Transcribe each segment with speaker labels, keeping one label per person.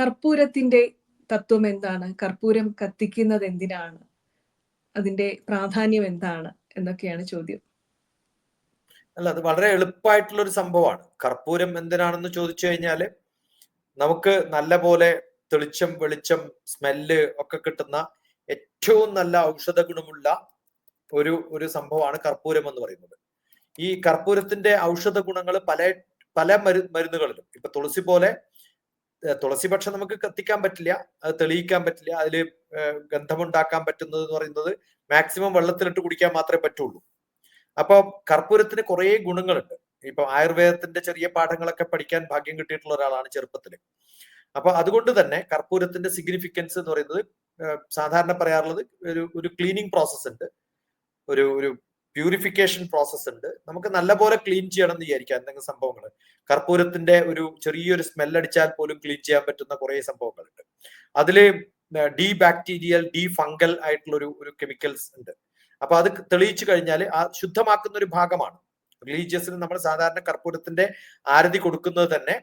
Speaker 1: കർപ്പൂരത്തിന്റെ തത്വം എന്താണ്? കർപ്പൂരം കത്തിക്കുന്നത് എന്തിനാണ്? അതിന്റെ പ്രാധാന്യം എന്താണ്? എന്നൊക്കെയാണ് ചോദ്യം.
Speaker 2: അല്ല അത് വളരെ എളുപ്പമായിട്ടുള്ള ഒരു സംഭവമാണ്. കർപ്പൂരം എന്തിനാണെന്ന് ചോദിച്ചു കഴിഞ്ഞാൽ നമുക്ക് നല്ല പോലെ തെളിച്ചം വെളിച്ചം സ്മെല്ല് ഒക്കെ കിട്ടുന്ന ഏറ്റവും നല്ല ഔഷധ ഗുണമുള്ള ഒരു ഒരു സംഭവമാണ് കർപ്പൂരം എന്ന് പറയുന്നത്. ഈ കർപ്പൂരത്തിന്റെ ഔഷധ ഗുണങ്ങൾ പല പല മരു മരുന്നുകളിലും ഇപ്പൊ തുളസി പോലെ തുളസി പക്ഷം നമുക്ക് കത്തിക്കാൻ പറ്റില്ല അത് തെളിയിക്കാൻ പറ്റില്ല അതിൽ ഗന്ധമുണ്ടാക്കാൻ പറ്റുന്നത് എന്ന് പറയുന്നത് മാക്സിമം വെള്ളത്തിലിട്ട് കുടിക്കാൻ മാത്രമേ പറ്റുള്ളൂ. അപ്പൊ കർപ്പൂരത്തിന് കുറേ ഗുണങ്ങളുണ്ട്. ഇപ്പൊ ആയുർവേദത്തിന്റെ ചെറിയ പാഠങ്ങളൊക്കെ പഠിക്കാൻ ഭാഗ്യം കിട്ടിയിട്ടുള്ള ഒരാളാണ് ചെറുപ്പത്തിൽ അപ്പൊ അതുകൊണ്ട് തന്നെ കർപ്പൂരത്തിന്റെ സിഗ്നിഫിക്കൻസ് എന്ന് പറയുന്നത് സാധാരണ പറയാറുള്ളത് ഒരു ഒരു ക്ലീനിങ് പ്രോസസ് ഉണ്ട്. ഒരു ഒരു പ്യൂരിഫിക്കേഷൻ പ്രോസസ്സ് ഉണ്ട്. നമുക്ക് നല്ലപോലെ ക്ലീൻ ചെയ്യണം എന്ന് വിചാരിക്കാം എന്തെങ്കിലും സംഭവങ്ങൾ. കർപ്പൂരത്തിന്റെ ഒരു ചെറിയൊരു സ്മെൽ അടിച്ചാൽ പോലും ക്ലീൻ ചെയ്യാൻ പറ്റുന്ന കുറെ സംഭവങ്ങളുണ്ട്. അതിൽ ഡി ബാക്ടീരിയൽ ഡി ഫംഗൽ ആയിട്ടുള്ള ഒരു ഒരു കെമിക്കൽസ് ഉണ്ട്. അപ്പൊ അത് തെളിയിച്ചു കഴിഞ്ഞാൽ ആ ശുദ്ധമാക്കുന്ന ഒരു ഭാഗമാണ്. റിലീജിയസിന് നമ്മൾ സാധാരണ കർപ്പൂരത്തിന്റെ ആരതി കൊടുക്കുന്നത് തന്നെ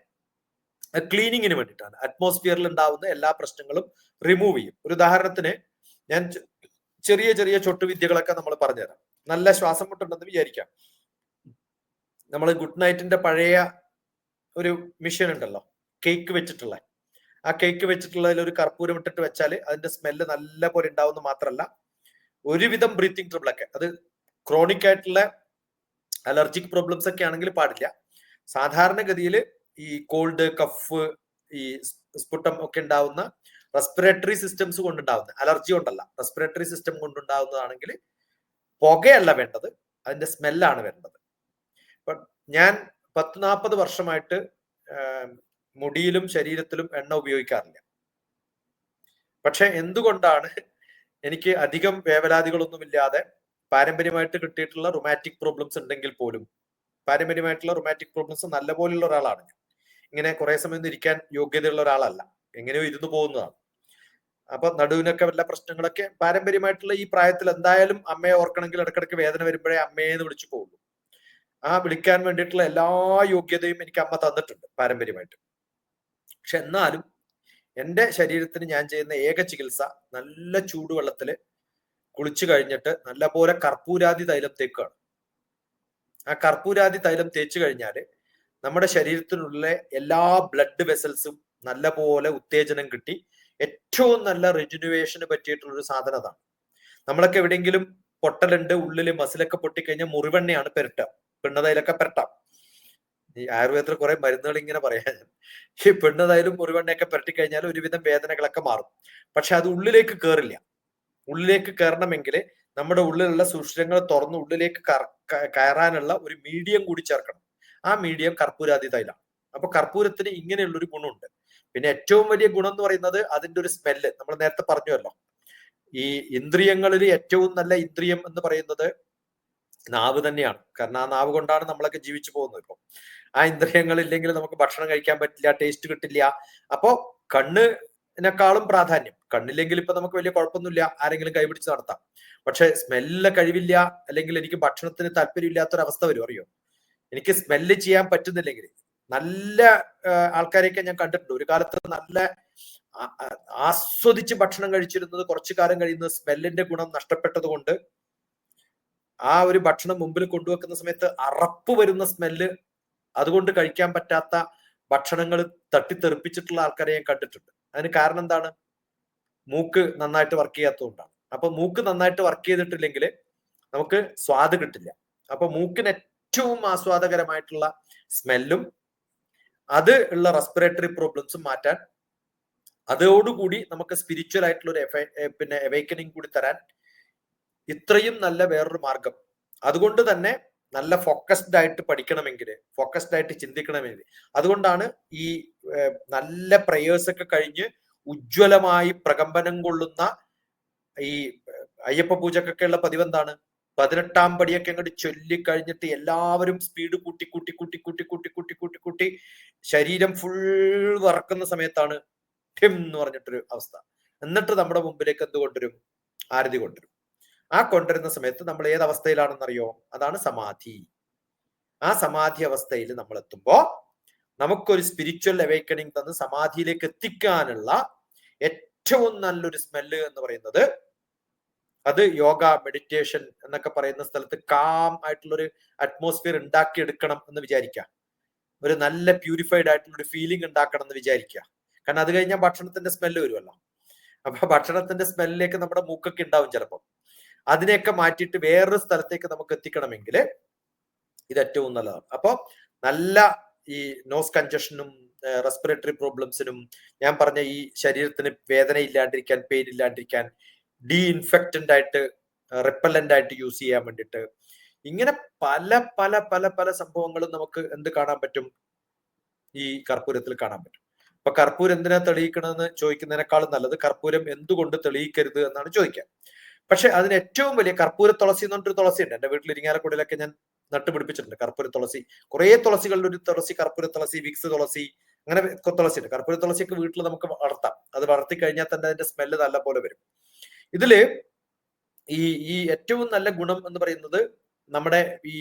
Speaker 2: ക്ലീനിങ്ങിന് വേണ്ടിയിട്ടാണ്. അറ്റ്മോസ്ഫിയറിൽ ഉണ്ടാവുന്ന എല്ലാ പ്രശ്നങ്ങളും റിമൂവ് ചെയ്യും. ഒരു ഉദാഹരണത്തിന് ഞാൻ ചെറിയ ചെറിയ ചൊട്ടുവിദ്യകളൊക്കെ നമ്മൾ പറഞ്ഞുതരാം. നല്ല ശ്വാസം മുട്ടുണ്ടെന്ന് വിചാരിക്കാം. നമ്മൾ ഗുഡ് നൈറ്റിന്റെ പഴയ ഒരു മിഷൻ ഉണ്ടല്ലോ. കേക്ക് വെച്ചിട്ടുള്ള. ആ കേക്ക് വെച്ചിട്ടുള്ളതിൽ ഒരു കർപ്പൂരം ഇട്ടിട്ട് വെച്ചാൽ അതിന്റെ സ്മെല്ല് നല്ല പോലെ ഉണ്ടാവുന്ന മാത്രമല്ല ഒരുവിധം ബ്രീത്തിങ് ട്രബിൾ ഒക്കെ. അത് ക്രോണിക് ആയിട്ടുള്ള അലർജിക് പ്രോബ്ലംസ് ഒക്കെ ആണെങ്കിൽ പാടില്ല. സാധാരണഗതിയിൽ ഈ കോൾഡ് കഫ് ഈ സ്പുട്ടം ഒക്കെ ഉണ്ടാവുന്ന റെസ്പിറേറ്ററി സിസ്റ്റംസ് കൊണ്ടുണ്ടാവുന്ന അലർജി കൊണ്ടല്ല റെസ്പിറേറ്ററി സിസ്റ്റം കൊണ്ടുണ്ടാവുന്നതാണെങ്കിൽ പുകയല്ല വേണ്ടത് അതിന്റെ സ്മെല്ലാണ് വേണ്ടത്. ഞാൻ പത്ത് നാൽപ്പത് വർഷമായിട്ട് മുടിയിലും ശരീരത്തിലും എണ്ണ ഉപയോഗിക്കാറില്ല. പക്ഷെ എന്തുകൊണ്ടാണ് എനിക്ക് അധികം വേവലാതികളൊന്നുമില്ലാതെ പാരമ്പര്യമായിട്ട് കിട്ടിയിട്ടുള്ള റൊമാറ്റിക് പ്രോബ്ലംസ് ഉണ്ടെങ്കിൽ പോലും പാരമ്പര്യമായിട്ടുള്ള റൊമാറ്റിക് പ്രോബ്ലംസ് നല്ല പോലുള്ള ഒരാളാണ് ഞാൻ. ഇങ്ങനെ കുറെ സമയം ഇരിക്കാൻ യോഗ്യതയുള്ള ഒരാളല്ല. എങ്ങനെയോ ഇരുന്നു പോകുന്നതാണ്. അപ്പൊ നടുവിനൊക്കെ വല്ല പ്രശ്നങ്ങളൊക്കെ പാരമ്പര്യമായിട്ടുള്ള ഈ പ്രായത്തിൽ എന്തായാലും അമ്മയെ ഓർക്കണമെങ്കിൽ ഇടക്കിടക്ക് വേദന വരുമ്പോഴേ അമ്മയെ എന്ന് വിളിച്ചു പോകുള്ളൂ ആ വിളിക്കാൻ വേണ്ടിയിട്ടുള്ള എല്ലാ യോഗ്യതയും എനിക്ക് അമ്മ തന്നിട്ടുണ്ട് പാരമ്പര്യമായിട്ട്. പക്ഷെ എന്നാലും എന്റെ ശരീരത്തിന് ഞാൻ ചെയ്യുന്ന ഏക ചികിത്സ നല്ല ചൂടുവെള്ളത്തിൽ കുളിച്ചു കഴിഞ്ഞിട്ട് നല്ലപോലെ കർപ്പൂരാതി തൈലം തേക്കുകയാണ് ആ കർപ്പൂരാതി തൈലം തേച്ചു കഴിഞ്ഞാൽ നമ്മുടെ ശരീരത്തിനുള്ള എല്ലാ ബ്ലഡ് വെസൽസും നല്ലപോലെ ഉത്തേജനം കിട്ടി. ഏറ്റവും നല്ല റിജുനുവേഷന് പറ്റിയിട്ടുള്ള ഒരു സാധനം അതാണ്. നമ്മളൊക്കെ എവിടെയെങ്കിലും പൊട്ടലുണ്ട് ഉള്ളിൽ മസിലൊക്കെ പൊട്ടിക്കഴിഞ്ഞാൽ മുറിവെണ്ണയാണ് പെരട്ട പെണ്ണതയിലൊക്കെ പെരട്ടാം. ഈ ആയുർവേദത്തിൽ കുറെ മരുന്നുകൾ ഇങ്ങനെ പറയാൻ ഈ പെണ്ണതായാലും മുറിവെണ്ണയൊക്കെ പെരട്ടിക്കഴിഞ്ഞാൽ ഒരുവിധം വേദനകളൊക്കെ മാറും. പക്ഷെ അത് ഉള്ളിലേക്ക് കയറില്ല ഉള്ളിലേക്ക് കയറണമെങ്കിൽ നമ്മുടെ ഉള്ളിലുള്ള സുഷിരങ്ങൾ തുറന്ന് ഉള്ളിലേക്ക് കയറാനുള്ള ഒരു മീഡിയം കൂടി ചേർക്കണം. ആ മീഡിയം കർപ്പൂരാതി തൈലാണ്. അപ്പൊ കർപ്പൂരത്തിന് ഇങ്ങനെയുള്ളൊരു ഗുണമുണ്ട്. പിന്നെ ഏറ്റവും വലിയ ഗുണം എന്ന് പറയുന്നത് അതിന്റെ ഒരു സ്മെല്ല് നമ്മൾ നേരത്തെ പറഞ്ഞുവല്ലോ. ഈ ഇന്ദ്രിയങ്ങളിൽ ഏറ്റവും നല്ല ഇന്ദ്രിയം എന്ന് പറയുന്നത് നാവ് തന്നെയാണ്. കാരണം ആ നാവ് കൊണ്ടാണ് നമ്മളൊക്കെ ജീവിച്ചു പോകുന്നത് ഇപ്പം. ആ ഇന്ദ്രിയങ്ങൾ ഇല്ലെങ്കിൽ നമുക്ക് ഭക്ഷണം കഴിക്കാൻ പറ്റില്ല ടേസ്റ്റ് കിട്ടില്ല. അപ്പോ കണ്ണിനെക്കാളും പ്രാധാന്യം. കണ്ണില്ലെങ്കിൽ ഇപ്പൊ നമുക്ക് വലിയ കുഴപ്പമൊന്നുമില്ല. ആരെങ്കിലും കൈപിടിച്ച് നടത്താം. പക്ഷെ സ്മെല്ല് കഴിവില്ല അല്ലെങ്കിൽ എനിക്ക് ഭക്ഷണത്തിന് താല്പര്യമില്ലാത്തൊരവസ്ഥ വരും. അറിയോ? എനിക്ക് സ്മെല്ല് ചെയ്യാൻ പറ്റുന്നില്ലെങ്കിൽ. നല്ല ആൾക്കാരെയൊക്കെ ഞാൻ കണ്ടിട്ടുണ്ട്. ഒരു കാലത്ത് നല്ല ആസ്വദിച്ച് ഭക്ഷണം കഴിച്ചിരുന്നത് കുറച്ചു കാലം കഴിയുന്ന സ്മെല്ലിന്റെ ഗുണം നഷ്ടപ്പെട്ടത് കൊണ്ട് ആ ഒരു ഭക്ഷണം മുമ്പിൽ കൊണ്ടുവെക്കുന്ന സമയത്ത് അറപ്പ് വരുന്ന സ്മെല്ല് അതുകൊണ്ട് കഴിക്കാൻ പറ്റാത്ത ഭക്ഷണങ്ങൾ തട്ടിത്തെറിപ്പിച്ചിട്ടുള്ള ആൾക്കാരെ ഞാൻ കണ്ടിട്ടുണ്ട്. അതിന് കാരണം എന്താണ്? മൂക്ക് നന്നായിട്ട് വർക്ക് ചെയ്യാത്തതുകൊണ്ടാണ്. അപ്പൊ മൂക്ക് നന്നായിട്ട് വർക്ക് ചെയ്തിട്ടില്ലെങ്കിൽ നമുക്ക് സ്വാദ് കിട്ടില്ല. അപ്പൊ മൂക്കിന് ഏറ്റവും ആസ്വാദകരമായിട്ടുള്ള സ്മെല്ലും അത് ഉള്ള റെസ്പിറേറ്ററി പ്രോബ്ലംസും മാറ്റാൻ അതോടുകൂടി നമുക്ക് സ്പിരിച്വൽ ആയിട്ടുള്ള ഒരു പിന്നെ അവേക്കനിങ് കൂടി തരാൻ ഇത്രയും നല്ല വേറൊരു മാർഗം. അതുകൊണ്ട് തന്നെ നല്ല ഫോക്കസ്ഡ് ആയിട്ട് പഠിക്കണമെങ്കിൽ ഫോക്കസ്ഡ് ആയിട്ട് ചിന്തിക്കണമെങ്കിൽ അതുകൊണ്ടാണ് ഈ നല്ല പ്രയേഴ്സ് ഒക്കെ കഴിഞ്ഞ് ഉജ്ജ്വലമായി പ്രകമ്പനം കൊള്ളുന്ന ഈ അയ്യപ്പ പൂജക്കൊക്കെയുള്ള പതിവ് എന്താണ്? പതിനെട്ടാം പടിയൊക്കെ അങ്ങോട്ട് ചൊല്ലിക്കഴിഞ്ഞിട്ട് എല്ലാവരും സ്പീഡ് കൂട്ടി കൂട്ടി കൂട്ടി കൂട്ടി കൂട്ടി കൂട്ടി കൂട്ടി കൂട്ടി ശരീരം ഫുൾ വറക്കുന്ന സമയത്താണ് ഠിം എന്ന് പറഞ്ഞിട്ടൊരു അവസ്ഥ. എന്നിട്ട് നമ്മുടെ മുമ്പിലേക്ക് എന്ത് കൊണ്ടുവരും? ആരതി കൊണ്ടുവരും. ആ കൊണ്ടുവരുന്ന സമയത്ത് നമ്മൾ ഏത് അവസ്ഥയിലാണെന്നറിയോ? അതാണ് സമാധി. ആ സമാധി അവസ്ഥയിൽ നമ്മൾ എത്തുമ്പോൾ നമുക്കൊരു സ്പിരിച്വൽ അവേക്കണിങ് തന്ന് സമാധിയിലേക്ക് എത്തിക്കാനുള്ള ഏറ്റവും നല്ലൊരു സ്മെല്ല് എന്ന് പറയുന്നത് അത് യോഗ മെഡിറ്റേഷൻ എന്നൊക്കെ പറയുന്ന സ്ഥലത്ത് കാം ആയിട്ടുള്ള ഒരു അറ്റ്മോസ്ഫിയർ ഉണ്ടാക്കിയെടുക്കണം എന്ന് വിചാരിക്കുക. ഒരു നല്ല പ്യൂരിഫൈഡ് ആയിട്ടുള്ള ഒരു ഫീലിംഗ് ഉണ്ടാക്കണം എന്ന് വിചാരിക്കുക. കാരണം അത് കഴിഞ്ഞാൽ ഭക്ഷണത്തിന്റെ സ്മെല്ല് വരുമല്ലോ. അപ്പൊ ഭക്ഷണത്തിന്റെ സ്മെല്ലിലേക്ക് നമ്മുടെ മൂക്കൊക്കെ ഉണ്ടാവും ചിലപ്പം. അതിനെയൊക്കെ മാറ്റിയിട്ട് വേറൊരു സ്ഥലത്തേക്ക് നമുക്ക് എത്തിക്കണമെങ്കിൽ ഇത് ഏറ്റവും നല്ലതാണ്. അപ്പോൾ നല്ല ഈ നോസ് കഞ്ചഷനും റെസ്പിറേറ്ററി പ്രോബ്ലംസിനും ഞാൻ പറഞ്ഞ ഈ ശരീരത്തിന് വേദന ഇല്ലാണ്ടിരിക്കാൻ പെയിൻ ഇല്ലാണ്ടിരിക്കാൻ ഡി ഇൻഫെക്റ്റന്റ് ആയിട്ട് റിപ്പല്ലന്റ് ആയിട്ട് യൂസ് ചെയ്യാൻ വേണ്ടിയിട്ട്. ഇങ്ങനെ പല പല പല പല സംഭവങ്ങളും നമുക്ക് എന്ത് കാണാൻ പറ്റും? ഈ കർപ്പൂരത്തിൽ കാണാൻ പറ്റും. അപ്പൊ കർപ്പൂരം എന്തിനാ തെളിയിക്കണമെന്ന് ചോദിക്കുന്നതിനേക്കാളും നല്ലത് കർപ്പൂരം എന്തുകൊണ്ട് തെളിയിക്കരുത് എന്നാണ് ചോദിക്കാം പക്ഷെ അതിന് ഏറ്റവും വലിയ കർപ്പൂര തുളസി എന്ന് പറഞ്ഞൊരു തുളസി ഉണ്ട് എന്റെ വീട്ടിൽ ഇരിങ്ങാലക്കുടയിലൊക്കെ ഞാൻ നട്ടുപിടിപ്പിച്ചിട്ടുണ്ട് കർപ്പൂര തുളസി. കുറേ തുളസികളുടെ ഒരു തുളസി കർപ്പൂര തുളസി വിക്സ് തുളസി അങ്ങനെ തുളസി ഉണ്ട് കർപ്പൂര തുളസിയൊക്കെ വീട്ടിൽ നമുക്ക് വളർത്താം. അത് വളർത്തി കഴിഞ്ഞാൽ തന്നെ അതിന്റെ സ്മെല്ല് നല്ല പോലെ വരും. ഇതിൽ ഈ ഈ ഏറ്റവും നല്ല ഗുണം എന്ന് പറയുന്നത് നമ്മുടെ ഈ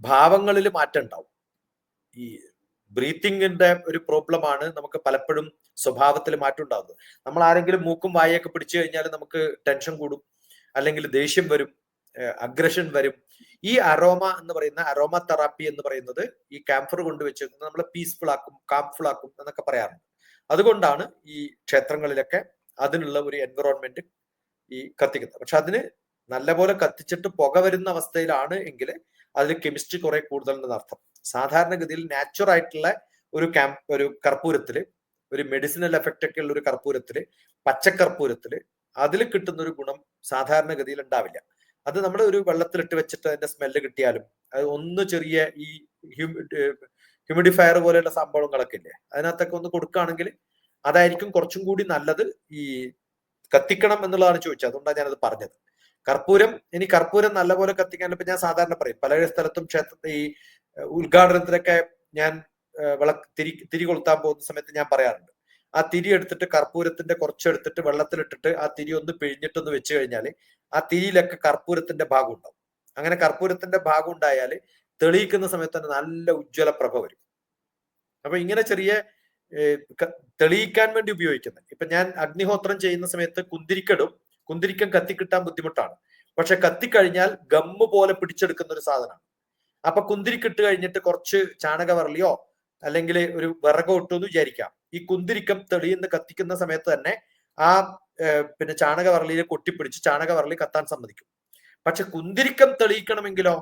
Speaker 2: ഭാവങ്ങളിൽ മാറ്റം ഉണ്ടാവും. ഈ ബ്രീത്തിങ്ങിന്റെ ഒരു പ്രോബ്ലമാണ് നമുക്ക് പലപ്പോഴും സ്വഭാവത്തിൽ മാറ്റം ഉണ്ടാകുന്നത് നമ്മൾ ആരെങ്കിലും മൂക്കും വായൊക്കെ പിടിച്ചു കഴിഞ്ഞാൽ നമുക്ക് ടെൻഷൻ കൂടും അല്ലെങ്കിൽ ദേഷ്യം വരും അഗ്രഷൻ വരും. ഈ അറോമ എന്ന് പറയുന്ന അറോമ തെറാപ്പി എന്ന് പറയുന്നത് ഈ ക്യാംഫർ കൊണ്ടുവച്ച് നമ്മളെ പീസ്ഫുൾ ആക്കും കാംഫുൾ ആക്കും എന്നൊക്കെ പറയാറുണ്ട്. അതുകൊണ്ടാണ് ഈ ക്ഷേത്രങ്ങളിലൊക്കെ അതിനുള്ള ഒരു എൻവിറോൺമെന്റ് ഈ കത്തിക്കുന്നത്. പക്ഷെ അതിന് നല്ലപോലെ കത്തിച്ചിട്ട് പുക വരുന്ന അവസ്ഥയിലാണ് എങ്കിൽ അതിൽ കെമിസ്ട്രി കുറെ കൂടുതൽ അർത്ഥം. സാധാരണഗതിയിൽ നാച്ചുറൽ ആയിട്ടുള്ള ഒരു ക്യാമ്പ് ഒരു കർപ്പൂരത്തിൽ ഒരു മെഡിസിനൽ എഫക്റ്റ് ഒക്കെ ഉള്ള ഒരു കർപ്പൂരത്തിൽ പച്ചക്കർപ്പൂരത്തിൽ അതിൽ കിട്ടുന്ന ഒരു ഗുണം സാധാരണഗതിയിൽ ഉണ്ടാവില്ല. അത് നമ്മൾ ഒരു വെള്ളത്തിലിട്ട് വെച്ചിട്ട് അതിന്റെ സ്മെല്ല് കിട്ടിയാലും അത് ഒന്ന് ചെറിയ ഈ ഹ്യൂമിഡിഫയർ പോലെയുള്ള സംഭവങ്ങളൊക്കെ ഇല്ലേ? അതിനകത്തൊക്കെ ഒന്ന് കൊടുക്കുകയാണെങ്കിൽ അതായിരിക്കും കുറച്ചും കൂടി നല്ലത് ഈ കത്തിക്കണം എന്നുള്ളതാണ് ചോദിച്ചത്. അതുകൊണ്ടാണ് ഞാനത് പറഞ്ഞത്. കർപ്പൂരം ഇനി കർപ്പൂരം നല്ലപോലെ കത്തിക്കാൻ ഞാൻ സാധാരണ പറയും പല സ്ഥലത്തും ക്ഷേത്രത്തെ ഈ ഉദ്ഘാടനത്തിലൊക്കെ ഞാൻ വിള തിരി തിരി കൊളുത്താൻ പോകുന്ന സമയത്ത് ഞാൻ പറയാറുണ്ട്. ആ തിരി എടുത്തിട്ട് കർപ്പൂരത്തിന്റെ കുറച്ചെടുത്തിട്ട് വെള്ളത്തിലിട്ടിട്ട് ആ തിരി ഒന്ന് പിഴിഞ്ഞിട്ടൊന്ന് വെച്ച് കഴിഞ്ഞാൽ ആ തിരിയിലൊക്കെ കർപ്പൂരത്തിന്റെ ഭാഗം ഉണ്ടാവും അങ്ങനെ കർപ്പൂരത്തിന്റെ ഭാഗം ഉണ്ടായാൽ തെളിയിക്കുന്ന സമയത്ത് തന്നെ നല്ല ഉജ്ജ്വല പ്രഭ വരും. അപ്പൊ ഇങ്ങനെ ചെറിയ തെളിയിക്കാൻ വേണ്ടി ഉപയോഗിക്കുന്നത്. ഇപ്പൊ ഞാൻ അഗ്നിഹോത്രം ചെയ്യുന്ന സമയത്ത് കുന്തിരിക്കടും കുന്തിരിക്കം കത്തിക്കിട്ടാൻ ബുദ്ധിമുട്ടാണ്. പക്ഷെ കത്തിക്കഴിഞ്ഞാൽ ഗമ്മ് പോലെ പിടിച്ചെടുക്കുന്ന ഒരു സാധനമാണ്. അപ്പൊ കുന്തിരിക്കിട്ട് കഴിഞ്ഞിട്ട് കുറച്ച് ചാണകവരളിയോ അല്ലെങ്കിൽ ഒരു വിറകോ ഇട്ടു എന്ന് വിചാരിക്കാം. ഈ കുന്തിരിക്കം തെളിയുന്ന കത്തിക്കുന്ന സമയത്ത് തന്നെ ആ പിന്നെ ചാണകവറളിയിൽ കൊട്ടിപ്പിടിച്ച് ചാണകവരളി കത്താൻ സമ്മതിക്കും. പക്ഷെ കുന്തിരിക്കം തെളിയിക്കണമെങ്കിലോ?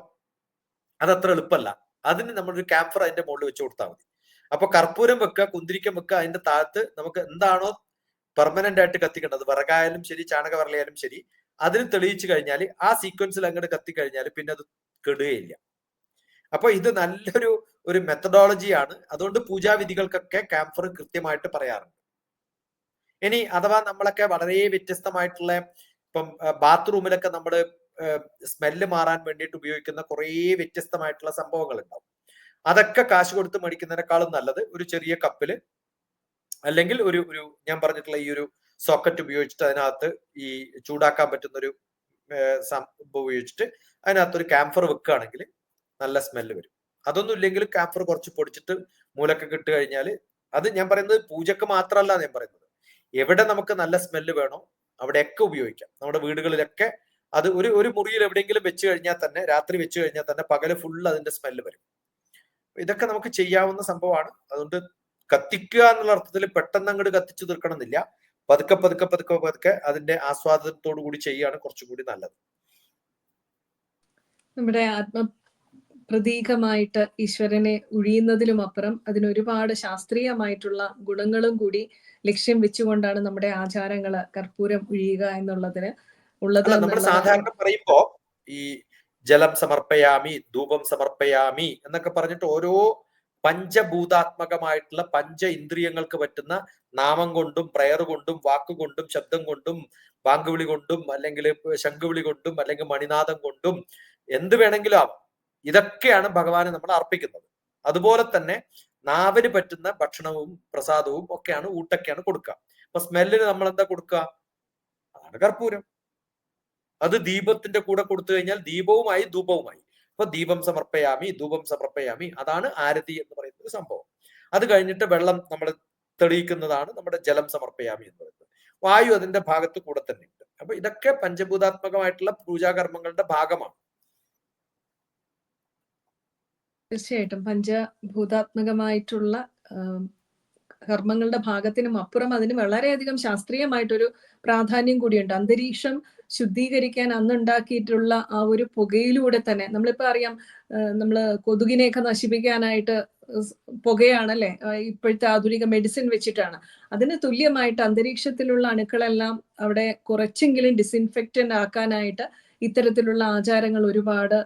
Speaker 2: അതത്ര എളുപ്പമല്ല. അതിന് നമ്മളൊരു ക്യാമ്പർ അതിന്റെ മുകളിൽ വെച്ച് കൊടുത്താൽ മതി. അപ്പൊ കർപ്പൂരം വെക്കുക കുന്തിരിക്കം വെക്കുക അതിന്റെ താഴത്ത് നമുക്ക് എന്താണോ പെർമനന്റ് ആയിട്ട് കത്തിക്കേണ്ടത്. വിറകായാലും ശരി ചാണക ചാണകവറളിയായാലും ശരി. അതിന് തെളിയിച്ചു കഴിഞ്ഞാൽ ആ സീക്വൻസിൽ അങ്ങോട്ട് കത്തിക്കഴിഞ്ഞാൽ പിന്നെ അത് കെടുകയില്ല. അപ്പൊ ഇത് നല്ലൊരു ഒരു മെത്തഡോളജിയാണ് അതുകൊണ്ട് പൂജാവിധികൾക്കൊക്കെ ക്യാംഫർ കൃത്യമായിട്ട് പറയാറുണ്ട്. ഇനി അഥവാ നമ്മളൊക്കെ വളരെ വ്യത്യസ്തമായിട്ടുള്ള ഇപ്പം ബാത്റൂമിലൊക്കെ നമ്മൾ സ്മെല്ല് മാറാൻ വേണ്ടിയിട്ട് ഉപയോഗിക്കുന്ന കുറേ വ്യത്യസ്തമായിട്ടുള്ള സംഭവങ്ങൾ ഉണ്ടാവും അതൊക്കെ കാശ് കൊടുത്ത് മേടിക്കുന്നതിനേക്കാളും നല്ലത് ഒരു ചെറിയ കപ്പിൽ അല്ലെങ്കിൽ ഒരു ഒരു ഞാൻ പറഞ്ഞിട്ടുള്ള ഈ ഒരു സോക്കറ്റ് ഉപയോഗിച്ചിട്ട് അതിനകത്ത് ഈ ചൂടാക്കാൻ പറ്റുന്ന ഒരു ഉപയോഗിച്ചിട്ട് അതിനകത്ത് ഒരു ക്യാംഫർ വെക്കുകയാണെങ്കിൽ നല്ല സ്മെല്ല് വരും. അതൊന്നും ഇല്ലെങ്കിൽ ക്യാംഫർ കുറച്ച് പൊടിച്ചിട്ട് മൂലൊക്കെ കിട്ടു കഴിഞ്ഞാൽ അത് ഞാൻ പറയുന്നത് പൂജക്ക് മാത്രമല്ല ഞാൻ പറയുന്നത്. എവിടെ നമുക്ക് നല്ല സ്മെല്ല് വേണോ അവിടെയൊക്കെ ഉപയോഗിക്കാം. നമ്മുടെ വീടുകളിലൊക്കെ അത് ഒരു ഒരു മുറിയിൽ എവിടെയെങ്കിലും വെച്ച് കഴിഞ്ഞാൽ തന്നെ രാത്രി വെച്ച് കഴിഞ്ഞാൽ തന്നെ പകൽ ഫുള്ള് അതിന്റെ സ്മെല്ല് വരും. ഇതൊക്കെ നമുക്ക് ചെയ്യാവുന്ന സംഭവമാണ്. അതുകൊണ്ട് കത്തിക്കുക എന്നുള്ള അർത്ഥത്തിൽ പെട്ടെന്ന് അങ്ങോട്ട് കത്തിച്ചു തീർക്കണമെന്നില്ല. പതുക്കെ പതുക്കെ പതുക്കെ പതുക്കെ അതിന്റെ ആസ്വാദനത്തോടു കൂടി ചെയ്യുകയാണ് കുറച്ചും കൂടി നല്ലത്.
Speaker 1: നമ്മുടെ ആത്മ പ്രതീകമായിട്ട് ഈശ്വരനെ ഉഴിയുന്നതിലും അപ്പുറം അതിന് ഒരുപാട് ശാസ്ത്രീയമായിട്ടുള്ള ഗുണങ്ങളും കൂടി ലക്ഷ്യം വെച്ചുകൊണ്ടാണ് നമ്മുടെ ആചാരങ്ങൾ കർപ്പൂരം ഉഴിയുക എന്നുള്ളതിന് ഉള്ളത്
Speaker 2: നമ്മൾ സാധാരണ പറയുമ്പോ ഈ ജലം സമർപ്പയാമി ധൂപം സമർപ്പയാമി എന്നൊക്കെ പറഞ്ഞിട്ട് ഓരോ പഞ്ചഭൂതാത്മകമായിട്ടുള്ള പഞ്ച ഇന്ദ്രിയങ്ങൾക്ക് പറ്റുന്ന നാമം കൊണ്ടും പ്രയർ കൊണ്ടും വാക്കുകൊണ്ടും ശബ്ദം കൊണ്ടും വാങ്കുവിളി കൊണ്ടും അല്ലെങ്കിൽ ശംഖുവിളി കൊണ്ടും അല്ലെങ്കിൽ മണിനാഥം കൊണ്ടും എന്ത് വേണമെങ്കിലും ആവും. ഇതൊക്കെയാണ് ഭഗവാന് നമ്മൾ അർപ്പിക്കുന്നത്. അതുപോലെ തന്നെ നാവിന് പറ്റുന്ന ഭക്ഷണവും പ്രസാദവും ഒക്കെയാണ് ഊട്ടൊക്കെയാണ് കൊടുക്കുക. അപ്പൊ സ്മെല്ലിന് നമ്മൾ എന്താ കൊടുക്കുക? അതാണ് കർപ്പൂരം. അത് ദീപത്തിന്റെ കൂടെ കൊടുത്തു കഴിഞ്ഞാൽ ദീപവുമായി ധൂപവുമായി. അപ്പൊ ദീപം സമർപ്പയാമി ധൂപം സമർപ്പയാമി അതാണ് ആരതി എന്ന് പറയുന്ന ഒരു സംഭവം. അത് കഴിഞ്ഞിട്ട് വെള്ളം നമ്മൾ തെളിയിക്കുന്നതാണ് നമ്മുടെ ജലം സമർപ്പയാമി എന്ന് പറയുന്നത്. വായു അതിന്റെ ഭാഗത്ത് കൂടെ തന്നെ ഉണ്ട്. അപ്പൊ ഇതൊക്കെ പഞ്ചഭൂതാത്മകമായിട്ടുള്ള പൂജാകർമ്മങ്ങളുടെ ഭാഗമാണ്.
Speaker 1: തീർച്ചയായിട്ടും പഞ്ചഭൂതാത്മകമായിട്ടുള്ള കർമ്മങ്ങളുടെ ഭാഗത്തിനും അപ്പുറം അതിന് വളരെയധികം ശാസ്ത്രീയമായിട്ടൊരു പ്രാധാന്യം കൂടിയുണ്ട്. അന്തരീക്ഷം ശുദ്ധീകരിക്കാൻ അന്നുണ്ടാക്കിയിട്ടുള്ള ആ ഒരു പുകയിലൂടെ തന്നെ നമ്മളിപ്പോ അറിയാം നമ്മൾ കൊതുകിനെയൊക്കെ നശിപ്പിക്കാനായിട്ട് പുകയാണ് പുകയാണല്ലേ? ഇപ്പോഴത്തെ ആധുനിക മെഡിസിൻ വെച്ചിട്ടാണ്. അതിന് തുല്യമായിട്ട് അന്തരീക്ഷത്തിലുള്ള അണുക്കളെല്ലാം അവിടെ കുറച്ചെങ്കിലും ഡിസിൻഫെക്റ്റന്റ് ആക്കാനായിട്ട് ഇത്തരത്തിലുള്ള ആചാരങ്ങൾ ഒരുപാട്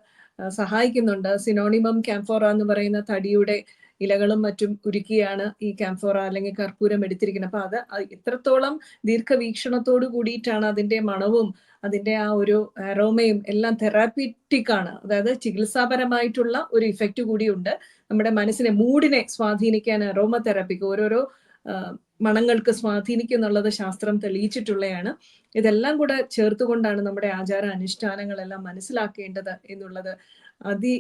Speaker 1: സഹായിക്കുന്നുണ്ട്. സിനോണിമം ക്യാംഫോറ എന്ന് പറയുന്ന തടിയുടെ ഇലകളും മറ്റും ഉരുക്കിയാണ് ഈ ക്യാംഫോറ അല്ലെങ്കിൽ കർപ്പൂരം എടുത്തിരിക്കുന്നത്. അപ്പൊ അത് എത്രത്തോളം ദീർഘവീക്ഷണത്തോട് കൂടിയിട്ടാണ് അതിന്റെ മണവും അതിന്റെ ആ ഒരു അറോമയും എല്ലാം തെറാപ്പിറ്റിക് ആണ്. അതായത് ചികിത്സാപരമായിട്ടുള്ള ഒരു ഇഫക്റ്റ് കൂടിയുണ്ട്. നമ്മുടെ മനസ്സിനെ മൂഡിനെ സ്വാധീനിക്കാൻ അറോമ തെറാപ്പിക്ക് ഓരോരോ മണങ്ങൾക്ക് സ്വാധീനിക്കും എന്നുള്ളത് ശാസ്ത്രം തെളിയിച്ചിട്ടുള്ളതാണ് ഇതെല്ലാം കൂടെ ചേർത്തുകൊണ്ടാണ് നമ്മുടെ ആചാര അനുഷ്ഠാനങ്ങളെല്ലാം മനസ്സിലാക്കേണ്ടത് എന്നുള്ളത് അതി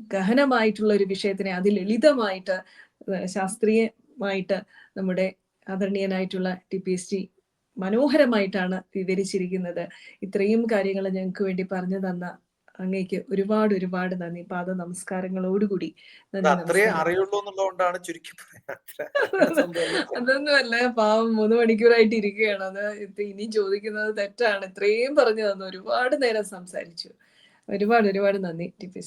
Speaker 1: ഗഹനമായിട്ടുള്ള ഒരു വിഷയത്തിനെ അതിലളിതമായിട്ട് ശാസ്ത്രീയമായിട്ട് നമ്മുടെ ആദരണീയനായിട്ടുള്ള ടി. പി. എസ്. ടി. മനോഹരമായിട്ടാണ് വിവരിച്ചിരിക്കുന്നത്. ഇത്രയും കാര്യങ്ങൾ ഞങ്ങൾക്ക് വേണ്ടി പറഞ്ഞു തന്ന അങ്ങേക്ക് ഒരുപാട് ഒരുപാട് നന്ദി. പാദ നമസ്കാരങ്ങളോടുകൂടി.
Speaker 2: അറിയുള്ളൂന്നുള്ളതുകൊണ്ടാണ് ചുരുക്കി
Speaker 1: അതൊന്നുമല്ല പാവം മൂന്ന് മണിക്കൂറായിട്ട് ഇരിക്കുകയാണ്. അത് ഇനി ചോദിക്കുന്നത് തെറ്റാണ്. ഇത്രയും പറഞ്ഞു തന്നു. ഒരുപാട് നേരം സംസാരിച്ചു. ഒരുപാട് ഒരുപാട് നന്ദി ടി. പി.